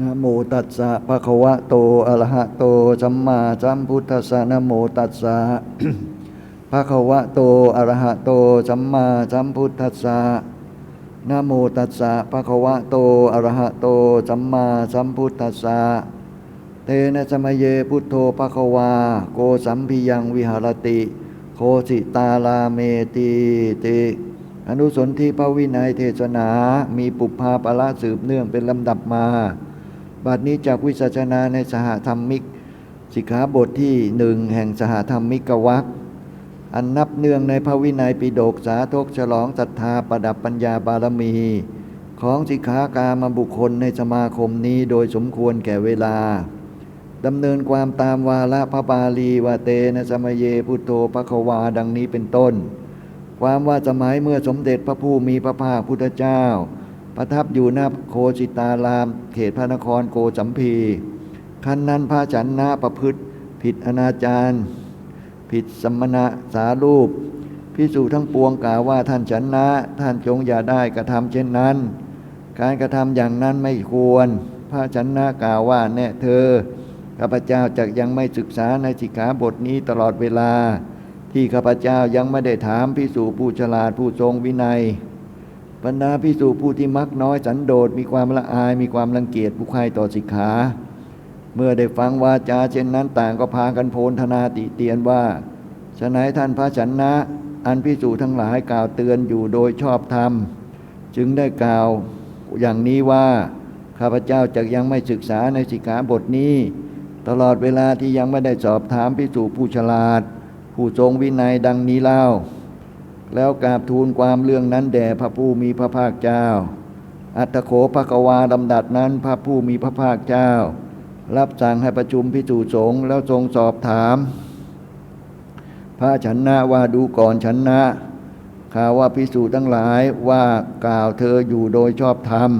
นะโมตัสสะภะคะวะโตอะระหะโตสัมมาสัมพุทธัสสะนะโมตัสสะภะคะวะโตอะระหะโตสัมมาสัมพุทธัสสะนะโมตัสสะภะคะวะโตอะระหะโตสัมมาสัมพุทธัสสะเตนะสมเยพุทโธภะคะวา โกสัมพิยังวิหารติ โคสิตาลาเมติติ อนุสนธิพระวินัยเทศนา มีปุพพาปละสืบเนื่องเป็นลำดับมา บัดนี้จากวิสัชนาในสหธรรมิก สิกขาบทที่หนึ่งแห่งสหธรรมิกวักอันนับเนื่องในพระวินัยปิฎกสาธกฉลองศรัทธาประดับปัญญาบารมี ของสิกขากามบุคคลในสมาคมนี้โดยสมควรแก่เวลาดำเนินความตามวาระพระบาลีวาเตนะสมเยพุทโธพระควาดังนี้เป็นต้น ความว่าสมัยเมื่อสมเด็จพระผู้มีพระภาคพุทธเจ้า ประทับอยู่หน้าโคจิตาราม เขตพระนครโกสัมพีคันนั้นพระฉันนาประพฤติ ผิดอนาจารผิดสมณะสารูปพิสูจทั้งปวงกล่าวว่าท่านฉันนะ ท่านจงอย่าได้กระทำเช่นนั้น การกระทำอย่างนั้นไม่ควร พระฉันนะกล่าวว่าแน่เธอข้าพเจ้าจะยังไม่ศึกษาในสิกขาบทนี้ตลอดเวลา ที่ข้าพเจ้ายังไม่ได้ถามพิสูจผู้ฉลาดผู้ทรงวินัย บรรดาพิสูจผู้ที่มักน้อยสันโดษมีความละอายมีความรังเกียจผู้ใครต่อสิกขา เมื่อได้ฟังวาจาเช่นนั้นต่างก็พากันโพลธนาติเตียนว่าฉะไหนท่านพระฉันนะ อันพิสูจทั้งหลายกล่าวเตือนอยู่โดยชอบธรรม จึงได้กล่าวอย่างนี้ว่าข้าพเจ้าจะยังไม่ศึกษาในสิกขาบทนี้ ตลอดเวลาที่ยังไม่ได้สอบถามพิสูจผู้ฉลาด ผู้ทรงวินัยดังนี้เล่า แล้วกราบทูลความเรื่องนั้นแด่พระผู้มีพระภาคเจ้า อัตโขภควาดำดัดนั้นพระผู้มีพระภาคเจ้า รับสั่งให้ประชุมพิจูสงฆ์แล้วทรงสอบถาม พระฉันนะว่าดูก่อนฉันนะข่าวว่าพิสูจทั้งหลายว่ากล่าวเธออยู่โดยชอบธรรม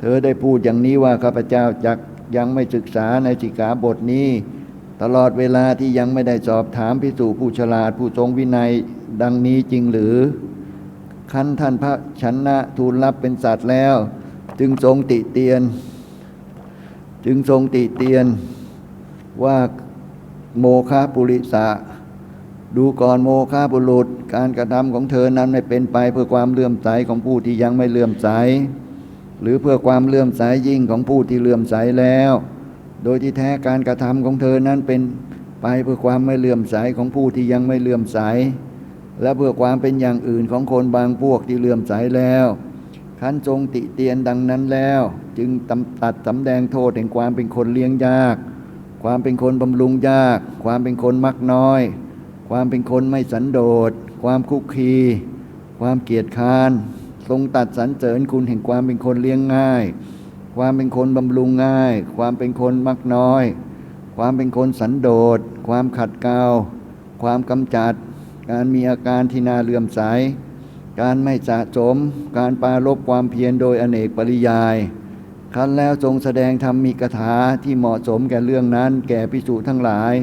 เธอได้พูดอย่างนี้ว่าข้าพเจ้าจักยังไม่ศึกษาในสิกขาบทนี้ ตลอดเวลาที่ยังไม่ได้สอบถามพิสูผู้ฉลาดผู้ทรงวินัยดังนี้จริงหรือคันท่านพระชนะทูลรับเป็นสัตว์แล้ว จึงทรงติเตียน จึงทรงติเตียนว่าโมฆะปุริสะดูก่อนโมฆะบุรุษ การกระทำของเธอนั้นไม่เป็นไปเพื่อความเลื่อมใสของผู้ที่ยังไม่เลื่อมใส หรือเพื่อความเลื่อมใสยิ่งของผู้ที่เลื่อมใสแล้ว โดยที่แท้การกระทำของเธอนั้นเป็นไปเพื่อความไม่เลื่อมใสของผู้ที่ยังไม่เลื่อมใส และเพื่อความเป็นอย่างอื่นของคนบางพวกที่เลื่อมใสแล้วขันทรงติเตียนดังนั้นแล้ว จึงตำตัดสำแดงโทษแห่งความเป็นคนเลี้ยงยาก ความเป็นคนบำรุงยาก ความเป็นคนมักน้อย ความเป็นคนไม่สันโดษ ความคุกคีความเกียจค้าน ทรงตัดสรรเสริญคุณแห่งความเป็นคนเลี้ยงง่าย ความเป็นคนบำรุงง่าย ความเป็นคนมักน้อย ความเป็นคนสันโดษ ความขัดเกลาความกำจัด การมีอาการที่น่าเลื่อมใส การไม่สะสม การปรารบความเพียรโดยอเนกปริยาย ครั้นแล้วทรงแสดงธรรมมีกถาที่เหมาะสมแก่เรื่องนั้น แก่พิสูจทั้งหลาย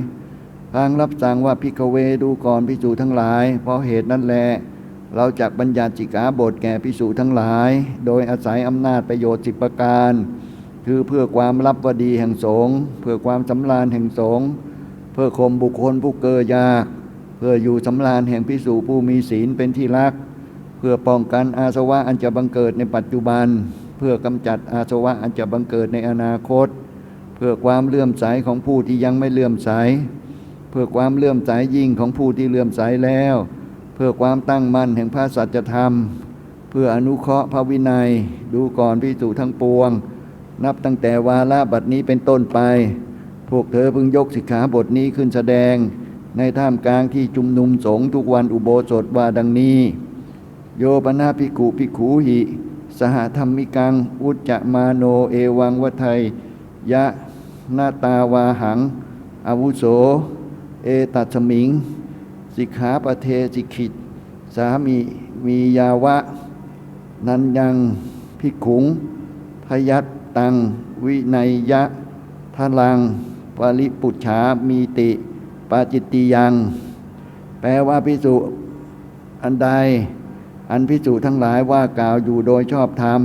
พางรับสั่งว่าพิกเวดูก่อนพิสูจทั้งหลาย เพราะเหตุนั้นแหละ เราจักบัญญัติจิกาบทแก่พิสูจทั้งหลาย โดยอาศัยอำนาจประโยชน์สิบประการ คือเพื่อความรับวดีแห่งสงฆ์เพื่อความสำราญแห่งสงฆ์เพื่อข่มบุคคลผู้เกยยาก เพื่ออยู่สำราญแห่งพิสูจผู้มีศีลเป็นที่รัก เพื่อป้องกันอาสวะอันจะบังเกิดในปัจจุบัน เพื่อกำจัดอาสวะอันจะบังเกิดในอนาคต เพื่อความเลื่อมใสของผู้ที่ยังไม่เลื่อมใส เพื่อความเลื่อมใสยิ่งของผู้ที่เลื่อมใสแล้ว พื่อความตั้งมั่นแห่งพระสัจธรรม เพื่ออนุเคราะห์พระวินัย ดูก่อนพิสูจทั้งปวง นับตั้งแต่วาระบัดนี้เป็นต้นไป พวกเธอพึงยกสิกขาบทนี้ขึ้นแสดง ในท่ามกลางที่จุมนุมสงฆ์ทุกวันอุโบสถว่าดังนี้ โยปนาภิกขุภิกขูหิ สหธรรมิกัง อุจจะมาโนเอวังวัไทยยะนาตาวาหังอาวุโส เอตัสมิง สิกขาปเทสิกิต สามีมียาวะ นันยังพิขุง พยัตตัง วินัยยะทลัง ปริปุจฉามีติ ปาจิตติยัง แปลว่าพิสุอันใด อันพิสูจทั้งหลายว่ากล่าวอยู่โดยชอบธรรม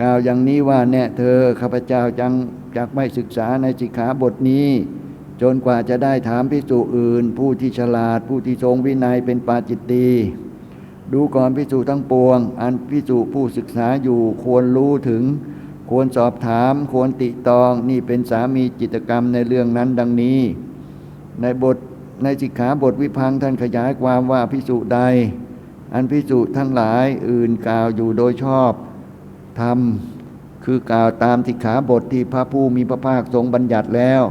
กล่าวอย่างนี้ว่าแน่เธอข้าพเจ้าจังจากไม่ศึกษาในสิกขาบทนี้ จนกว่าจะได้ถามพิสูจอื่น ผู้ที่ฉลาด ผู้ที่ทรงวินัยเป็นปาจิตตีดูก่อนพิสูจทั้งปวง อันพิสูจผู้ศึกษาอยู่ควรรู้ถึง ควรสอบถาม ควรติตองนี่เป็นสามีจิตกรรมในเรื่องนั้นดังนี้ ในบทในสิกขาบทวิพังท่านขยายความว่าพิสุใด อันพิสุทั้งหลายอื่นกล่าวอยู่โดยชอบธรรมคือกล่าวตามสิกขาบทที่พระผู้มีพระภาคทรงบัญญัติแล้ว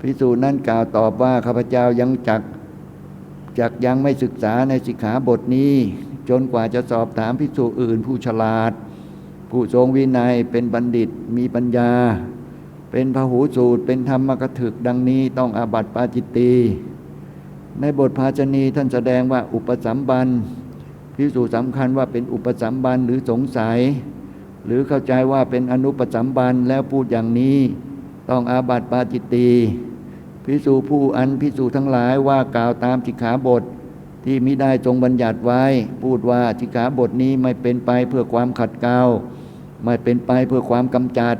พิสูจนั้นกล่าวตอบว่าข้าพเจ้ายังจักจักยังไม่ศึกษาในสิกขาบทนี้ จนกว่าจะสอบถามพิสูจอื่นผู้ฉลาด ผู้ทรงวินัยเป็นบัณฑิตมีปัญญา เป็นพหูสูตร เป็นธรรมกถึกดังนี้ต้องอาบัติปาจิตตีในบทภาชณีท่านแสดงว่าอุปสัมบันพิสูจสำคัญว่าเป็นอุปสัมบันหรือสงสัย หรือเข้าใจว่าเป็นอนุปสัมบันแล้วพูดอย่างนี้ ต้องอาบัติปาจิตตี พิสูจผู้อันพิสูทั้งหลายว่ากล่าวตามสิกขาบทที่มิได้ทรงบัญญัติไว้ พูดว่าสิกขาบทนี้ไม่เป็นไปเพื่อความขัดเกลาไม่เป็นไปเพื่อความกำจัด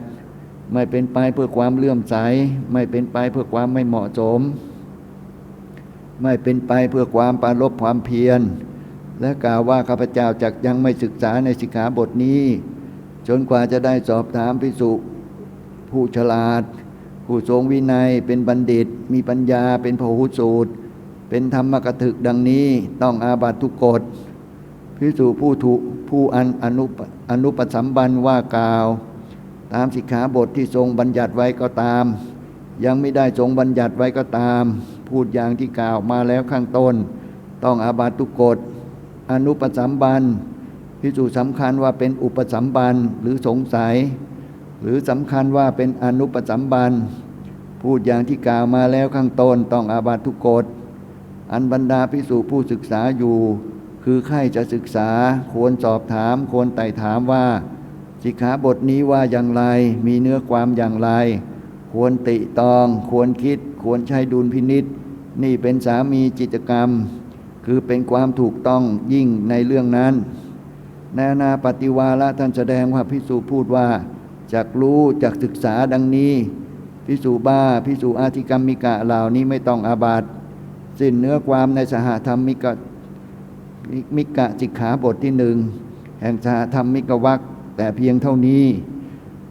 ไม่เป็นไปเพื่อความเลื่อมใส ไม่เป็นไปเพื่อความไม่เหมาะสม ไม่เป็นไปเพื่อความปารบความเพียร และกล่าวว่าข้าพเจ้าจักยังไม่ศึกษาในสิกขาบทนี้ จนกว่าจะได้สอบถามพิสุผู้ฉลาด ผู้ทรงวินัยเป็นบัณฑิต มีปัญญาเป็นพหุสูตร เป็นธรรมกถึกดังนี้ต้องอาบัตทุกกฎพิสุผู้ถูกผู้อันอนุอนุปสัมบันว่ากล่าว ตามสิกขาบทที่ทรงบัญญัติไว้ก็ตาม ยังไม่ได้ทรงบัญญัติไว้ก็ตาม พูดอย่างที่กล่าวมาแล้วข้างต้น ต้องอาบัตทุกกฎอนุปสัมบันพิสูจน์สำคัญว่าเป็นอุปสัมบันหรือสงสัย หรือสำคัญว่าเป็นอนุปสัมบัน พูดอย่างที่กล่าวมาแล้วข้างต้นต้องอาบัตทุกกฎ อันบรรดาพิสูจผู้ศึกษาอยู่ คือใครจะศึกษาควรสอบถาม ควรไต่ถามว่าสิกขาบทนี้ว่าอย่างไร มีเนื้อความอย่างไร ควรติตอง ควรคิด ควรใช้ดุลพินิษนี่เป็นสามีจิตกรรม คือเป็นความถูกต้องยิ่งในเรื่องนั้นในนาปฏิวาละท่านแสดงว่าพิสูจพูดว่า จากรู้จากศึกษาดังนี้พิสูบ้าพิสูอาธิกรรมิกะเหล่านี้ไม่ต้องอาบัตสิ้นเนื้อความในสหธรรมิกะมิกะจิกขาบทที่หนึ่งแห่งสหธรรมิกวักแต่เพียงเท่านี้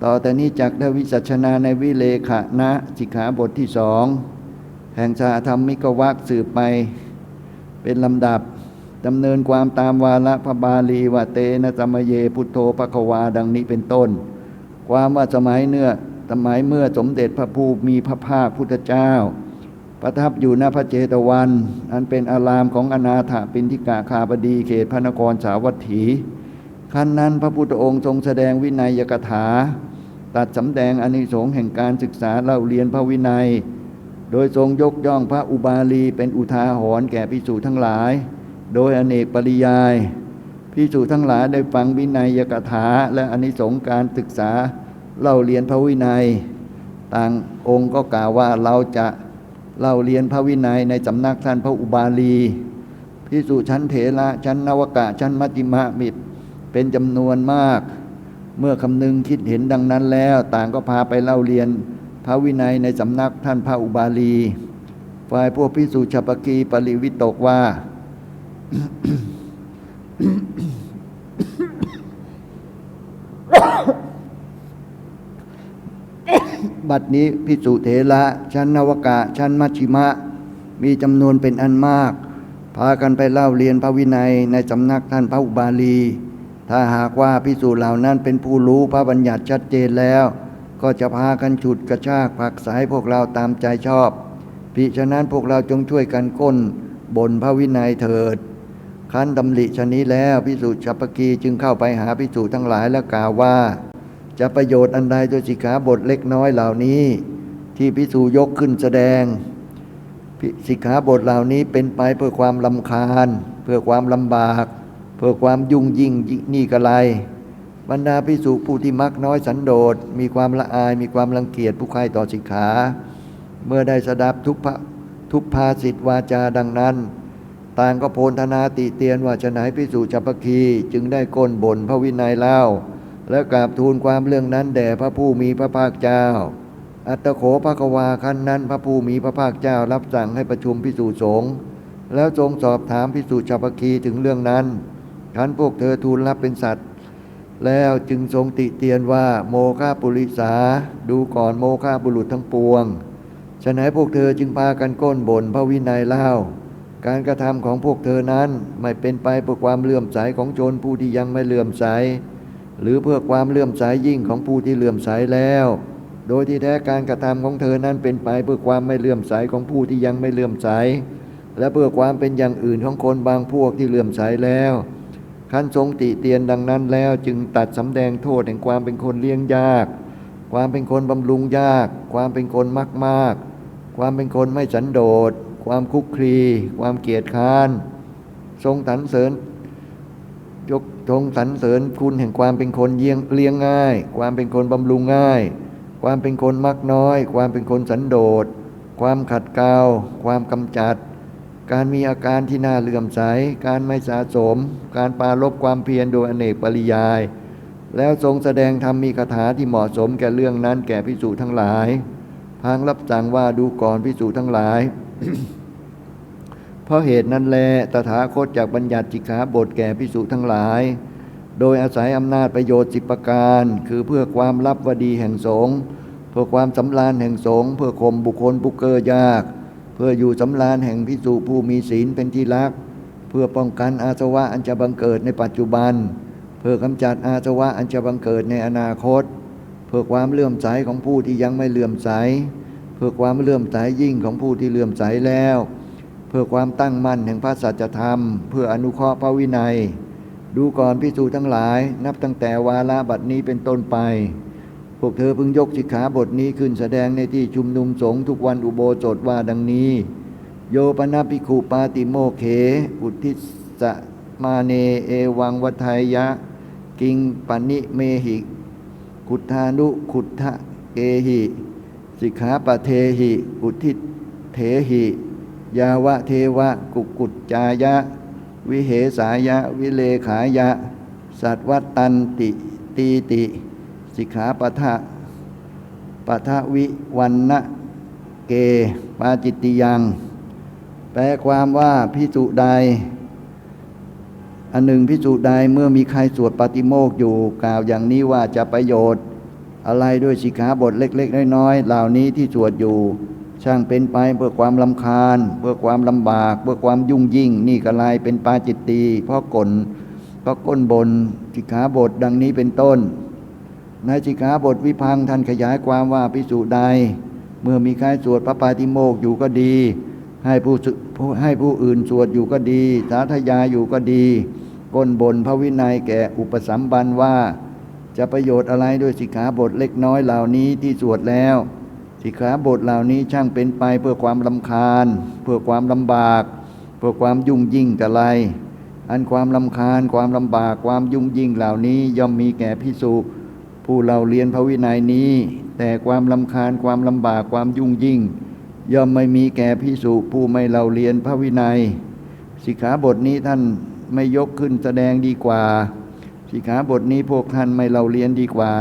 ต่อแต่นี้จากได้วิสัชนาในวิเลขะนะจิกขาบทที่สองแห่งสหธรรมิกวักสืบไปเป็นลำดับดำเนินความตามวาระพระบาลีว่าเตนะสมเยพุทโธปะควาดังนี้เป็นต้น ความว่าสมัยเนื้อสมัยเมื่อสมเด็จพระผู้มีพระภาคพุทธเจ้า ประทับอยู่ณพระเจตวัน อันเป็นอารามของอนาถปินทิกาคาบดีเขตพระนครสาวัตถีขั้นนั้นพระพุทธองค์ทรงแสดงวินัยยกถา ตัดสำแดงอนิสงส์แห่งการศึกษาเล่าเรียนพระวินัย โดยทรงยกย่องพระอุบาลีเป็นอุทาหรณ์แก่พิสูจทั้งหลาย โดยอเนกปริยาย พิสูจทั้งหลายได้ฟังวินัยยกถา และอนิสงการศึกษาเล่าเรียนพระวินัย ต่างองค์ก็กล่าวว่าเราจะเล่าเรียนพระวินัยในสำนักท่านพระอุบาลีพิสูจชั้นเถระชั้นนวกะชั้นมัจจิมะมิตรเป็นจำนวนมาก เมื่อคำนึงคิดเห็นดังนั้นแล้ว ต่างก็พาไปเล่าเรียนพระวินัยในสำนักท่านพระอุบาลี ฝ่ายพวกพิสูจน์ฉัปกีปริวิตกว่า บัดนี้พิสุเถระชั้นนวกะ ชั้นมัชชิมะ มีจำนวนเป็นอันมาก พากันไปเล่าเรียนพระวินัยในสำนักท่านพระอุบาลี ถ้าหากว่าพิสูจเหล่านั้นเป็นผู้รู้พระบัญญัติชัดเจนแล้ว ก็จะพากันฉุดกระชากผักสายพวกเราตามใจชอบ พิฉะนั้นพวกเราจงช่วยกันก้นบนพระวินัยเถิด ขั้นดำริชนี้แล้วพิสูจน์ชัปกีจึงเข้าไปหาพิสูจทั้งหลายและกล่าวว่า จะประโยชน์อันใดโดยสิกขาบทเล็กน้อยเหล่านี้ ที่พิสูจยกขึ้นแสดงสิกขาบทเหล่านี้เป็นไปเพื่อความลำคาญ เพื่อความลำบาก เพื่อความยุ่งยิ่งนี่กระไรบรรดาพิสุผู้ที่มักน้อยสันโดษมีความละอายมีความรังเกียจผู้ใครต่อสิกขา เมื่อได้สดับทุกพระทุกภาสิทธวาจาดังนั้น ต่างก็โพลธนาติเตียนว่าจะไหนพิสุจัปคีจึงได้ก้นบนพระวินัยเล่า และกราบทูลความเรื่องนั้นแด่พระผู้มีพระภาคเจ้า อัตโขภควาคันนั้นพระผู้มีพระภาคเจ้ารับสั่งให้ประชุมพิสูจสงฆ์แล้วทรงสอบถามพิสูจน์ชาวพคีถึงเรื่องนั้นขันพวกเธอทูลรับเป็นสัตว์แล้วจึงทรงติเตียนว่าโมฆะปุริสาดูก่อนโมฆะบุรุษทั้งปวงฉะนั้นพวกเธอจึงพากันก้นบ่นพระวินัยเล่า การกระทำของพวกเธอนั้นไม่เป็นไปเพื่อความเลื่อมใสของโจรผู้ที่ยังไม่เลื่อมใส หรือเพื่อความเลื่อมใสยิ่งของผู้ที่เลื่อมใสแล้ว โดยที่แท้การกระทำของเธอนั้นเป็นไปเพื่อความไม่เลื่อมใสของผู้ที่ยังไม่เลื่อมใส และเพื่อความเป็นอย่างอื่นของคนบางพวกที่เลื่อมใสแล้วขั้นทรงติเตียนดังนั้นแล้วจึงตัดสำแดงโทษแห่งความเป็นคนเลี้ยงยาก ความเป็นคนบำรุงยาก ความเป็นคนมากมากๆความเป็นคนไม่สันโดษ ความคุกคลี ความเกียจค้าน ทรงสรรเสริญยกทรงสรรเสริญคุณแห่งความเป็นคนเลี้ยงง่าย ความเป็นคนบำรุงง่าย ความเป็นคนมักน้อย ความเป็นคนสันโดษ ความขัดเกลาความกำจัด การมีอาการที่น่าเลื่อมใส การไม่สะสม การปรารบความเพียรโดยอเนกปริยาย แล้วทรงแสดงธรรมมีคาถาที่เหมาะสมแก่เรื่องนั้นแก่พิสูจทั้งหลาย พางรับสั่งว่าดูก่อนพิสูจทั้งหลาย เพราะเหตุนั้นแลตถาคตจากบัญญัติจิกขาบทแก่พิสุทั้งหลาย โดยอาศัยอำนาจประโยชน์สิบประการ คือเพื่อความลับวดีแห่งสงฆ์เพื่อความสำราญแห่งสงฆ์เพื่อข่มบุคคลผู้เกอยาก เพื่ออยู่สำราญแห่งพิสุผู้มีศีลเป็นที่รัก เพื่อป้องกันอาสวะอันจะบังเกิดในปัจจุบัน เพื่อกำจัดอาสวะอันจะบังเกิดในอนาคต เพื่อความเลื่อมใสของผู้ที่ยังไม่เลื่อมใส พื่อความเลื่อมใสยิ่งของผู้ที่เลื่อมใสแล้ว เพื่อความตั้งมั่นแห่งพระสัจธรรม เพื่ออนุเคราะห์พระวินัย ดูก่อนพิสูจทั้งหลาย นับตั้งแต่วาระบัดนี้เป็นต้นไป พวกเธอพึงยกสิกขาบทนี้ขึ้นแสดงในที่ชุมนุมสงฆ์ทุกวันอุโบสถว่าดังนี้ โยปนาภิกขุปาติโมเข อุทิสมาเนเอวังวัทายะ กิงปนิเมหิ ขุทธานุขุทธะเกหิ สิกขาปะเทหิ อุทิเถหิ ยาวะเทวะ กุกุจจายะ วิเหสายะ วิเลขายะ สัตวัตตันติตีติ สิกขาปะทะปะทะวิวันนะเก ปาจิตติยัง แปลความว่าพิสุใดอันหนึ่งพิสุใดเมื่อมีใครสวดปาติโมกอยู่ กล่าวอย่างนี้ว่าจะประโยชน์ อะไรด้วยสิกขาบทเล็ก ๆ น้อยๆเหล่านี้ที่สวดอยู่ ช่างเป็นไปเพื่อความลำคาญ เพื่อความลำบาก เพื่อความยุ่งยิ่ง นี่ก็ลายเป็นปาจิตตีเพราะกลเพราะก้นบนสิกขาบทดังนี้เป็นต้น ในสิกขาบทวิพังท่านขยายความว่าพิสุใด เมื่อมีใครสวดพระปาติโมกอยู่ก็ดี ให้ผู้สึผู้ให้ผู้อื่นสวดอยู่ก็ดี สาธยายอยู่ก็ดีก้นบนพระวินัยแก่อุปสัมบันว่า จะประโยชน์อะไรด้วยสิกขาบทเล็กน้อยเหล่านี้ที่สวดแล้ว สิกขาบทเหล่านี้ช่างเป็นไปเพื่อความลำคาญ เพื่อความลำบาก เพื่อความยุ่งยิ่งกะไร อันความลำคาญความลำบากความยุ่งยิ่งเหล่านี้ย่อมมีแก่พิสุผู้เราเรียนพระวินัยนี้ แต่ความลำคาญความลำบากความยุ่งยิ่ง ย่อมไม่มีแก่พิสุผู้ไม่เราเรียนพระวินัย สิกขาบทนี้ท่านไม่ยกขึ้นแสดงดีกว่า สิกขาบทนี้พวกท่านไม่เราเรียนดีกว่า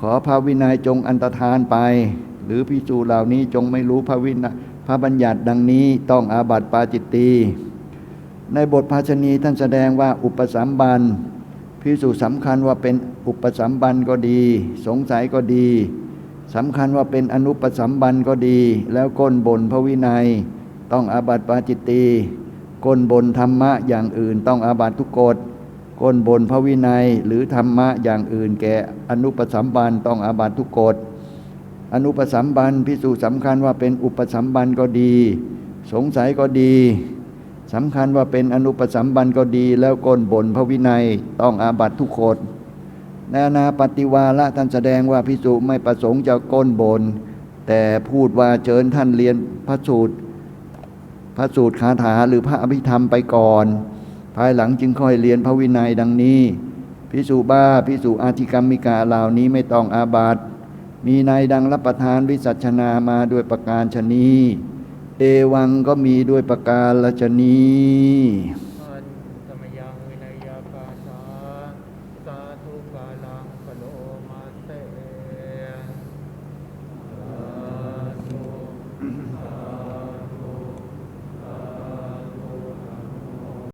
ขอพระวินัยจงอันตรธานไป หรือพิจูเหล่านี้จงไม่รู้พระวินัยพระบัญญัติดังนี้ต้องอาบัติปาจิตตีในบทภาชณีท่านแสดงว่าอุปสัมบันพิสูจสำคัญว่าเป็นอุปสัมบันก็ดี สงสัยก็ดีสำคัญว่าเป็นอนุปสัมบันก็ดี แล้วก้นบนพระวินัย ต้องอาบัติปาจิตตีก้นบนธรรมะอย่างอื่นต้องอาบัติทุกกฎ ก้นบนพระวินัยหรือธรรมะอย่างอื่นแก่อนุปสัมบันต้องอาบัตทุกกฎอนุปสัมบันพิสูจน์สำคัญว่าเป็นอุปสัมบันก็ดี สงสัยก็ดีสำคัญว่าเป็นอนุปสัมบันก็ดี แล้วก้นบนพระวินัยต้องอาบัตทุกกฎในนาปฏิวาละท่านแสดงว่าพิสุไม่ประสงค์จะก้นบน แต่พูดว่าเชิญท่านเรียนพระสูตรพระสูตรคาถาหรือพระอภิธรรมไปก่อน ภายหลังจึงค่อยเรียนพระวินัยดังนี้ พิสูบ้าพิสูอาธิกรรมิกาเหล่านี้ไม่ต้องอาบัติมีนายดังรับประทานวิสัชนามาด้วยประการชนีเอวังก็มีด้วยประการละชนี